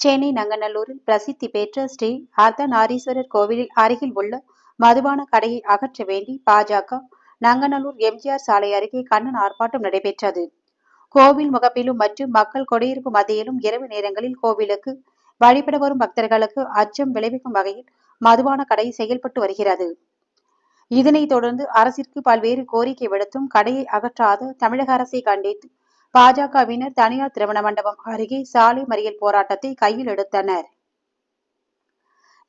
சென்னை நங்கநல்லூரில் பிரசித்தி பெற்ற ஸ்ரீ அர்த்தநாரீஸ்வரர் கோவிலில் அருகில் உள்ள மதுபான கடையை அகற்ற வேண்டி பாஜக நங்கநல்லூர் எம்ஜிஆர் சாலை அருகே கண்ணன் ஆர்ப்பாட்டம் நடைபெற்றது. கோவில் முகப்பிலும் மற்றும் மக்கள் குடியிருப்பு மத்தியிலும் இரவு நேரங்களில் கோவிலுக்கு வழிபட வரும் பக்தர்களுக்கு அச்சம் விளைவிக்கும் வகையில் மதுபான கடை செயல்பட்டு வருகிறது. இதனைத் தொடர்ந்து அரசிற்கு பல்வேறு கோரிக்கை விடுத்தும் கடையை அகற்றாத தமிழக அரசை கண்டித்து பாஜகவினர் தனியார் திருமண மண்டபம் அருகே சாலை மறியல் போராட்டத்தை கையில் எடுத்தனர்.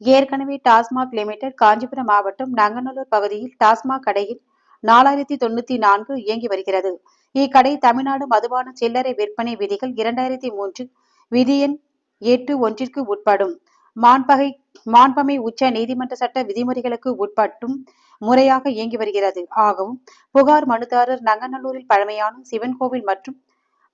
ஏற்கனவே டாஸ்மாக் லிமிடெட் காஞ்சிபுரம் மாவட்டம் நங்கநல்லூர் பகுதியில் டாஸ்மாக் கடையில் நாலாயிரத்தி தொண்ணூத்தி நான்கு இயங்கி வருகிறது. இக்கடை தமிழ்நாடு மதுபான சில்லறை விற்பனை விதிகள் இரண்டாயிரத்தி மூன்று விதியன் எட்டு ஒன்றிற்கு உட்படும். மாண்பகை மாண்பமை உச்ச நீதிமன்ற சட்ட விதிமுறைகளுக்கு உட்பட்டும் முறையாக இயங்கி வருகிறது. ஆகவும் புகார் மனுதாரர் நங்கநல்லூரில் பழமையான சிவன் கோவில் மற்றும்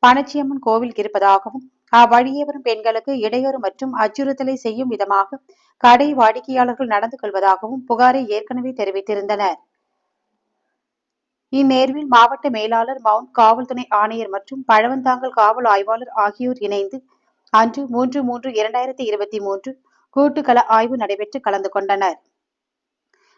பனச்சியம்மன் கோவில் இருப்பதாகவும் அவ்வழியே வரும் பெண்களுக்கு இடையூறு மற்றும் அச்சுறுத்தலை செய்யும் விதமாக கடை வாடிக்கையாளர்கள் நடந்து கொள்வதாகவும் புகாரை ஏற்கனவே தெரிவித்திருந்தனர். இந்நேர்வில் மாவட்ட மேலாளர் மவுண்ட் காவல்துறை ஆணையர் மற்றும் பழவந்தாங்கல் காவல் ஆய்வாளர் ஆகியோர் இணைந்து அன்று மூன்று மூன்று இரண்டாயிரத்தி இருபத்தி மூன்று கூட்டுக்கள ஆய்வு நடைபெற்று கலந்து கொண்டனர்.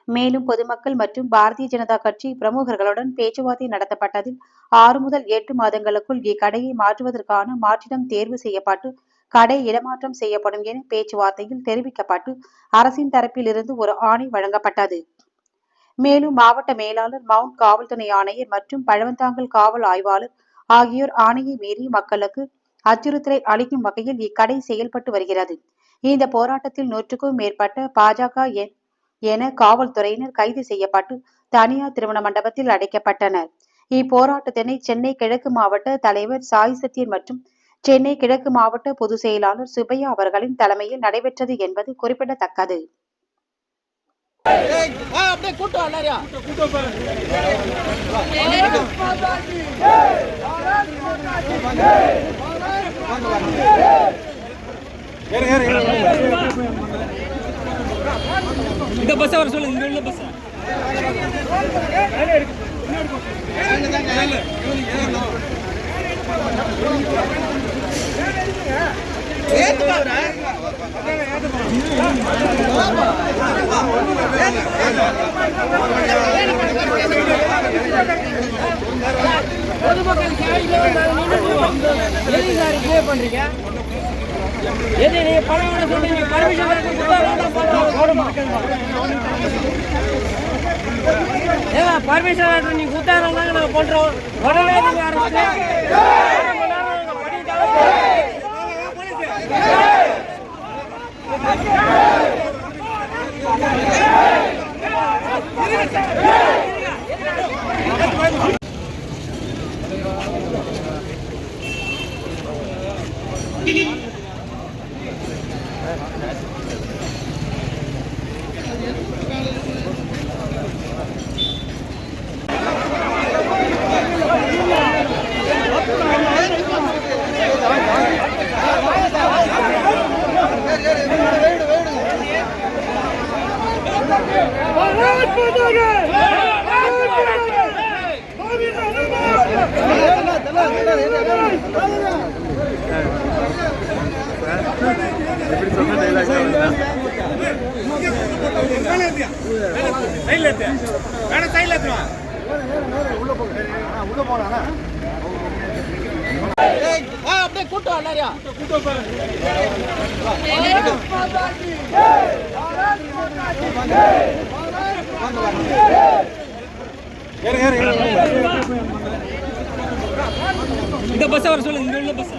மேலும் பொதுமக்கள் மற்றும் பாரதிய ஜனதா கட்சி பிரமுகர்களுடன் பேச்சுவார்த்தை நடத்தப்பட்டதில் ஆறு முதல் எட்டு மாதங்களுக்குள் இக்கடையை மாற்றுவதற்கான மாற்றிடம் தேர்வு செய்யப்பட்டு கடை இடமாற்றம் செய்யப்படும் என பேச்சுவார்த்தையில் தெரிவிக்கப்பட்டு அரசின் தரப்பிலிருந்து ஒரு ஆணை வழங்கப்பட்டது. மேலும் மாவட்ட மேலாளர் மவுண்ட் காவல்துணை ஆணையர் மற்றும் பழவந்தாங்கல் காவல் ஆய்வாளர் ஆகியோர் ஆணையை மீறி மக்களுக்கு அச்சுறுத்தலை அளிக்கும் வகையில் இக்கடை செயல்பட்டு வருகிறது. இந்த போராட்டத்தில் நூற்றுக்கும் மேற்பட்ட பாஜக என காவல்துறையினர் கைது செய்யப்பட்டு தனியார் திருமண மண்டபத்தில் அடைக்கப்பட்டனர். இப்போராட்டத்தினை சென்னை கிழக்கு மாவட்ட தலைவர் சாய் சத்யன் மற்றும் சென்னை கிழக்கு மாவட்ட பொதுச் செயலாளர் சுப்பையா அவர்களின் தலைமையில் நடைபெற்றது என்பது குறிப்பிடத்தக்கது. கூட்டம் எல்லாரையும். இந்த பஸ் வர சொல்லுங்க இங்க உள்ள பஸ் பொதுமக்கள் எதுக்கு பண்றீங்க எது நீங்க பணம். சொல்றீங்க பர்மிஷன் ಪರಮೇಶ್ವರ ನೀವು ಉದ್ದಾರ ಕೊಟ್ಟರು ಹೊರಗೆ ஏங்க பர்மிஷன் லெட்டர் நீங்க குத்தாரம் தாங்க நாங்க பண்றோம் உடனே நீங்க அரசு அப்படியே கூட்டம் எல்லாரையும் இந்த பஸ் வர சொல்லுங்க இங்க உள்ள பஸ்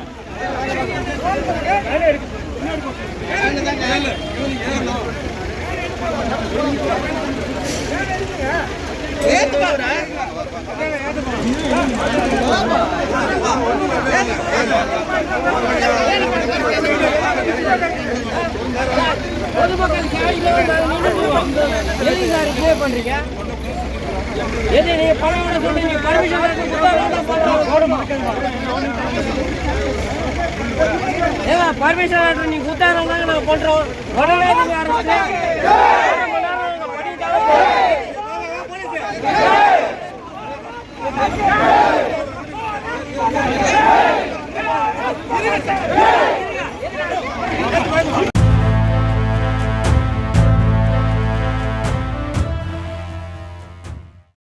பொதுமக்கள் எதுக்கு சார் இப்படியே பண்றீங்க? எது நீங்க பணம் வேணும் சொல்றீங்க பர்மிஷன் ஏங்க பர்மிஷன் லெட்டர் நீங்க குத்தாரம் தாங்க நாங்க பண்றோம். உடனே நீங்க அரசு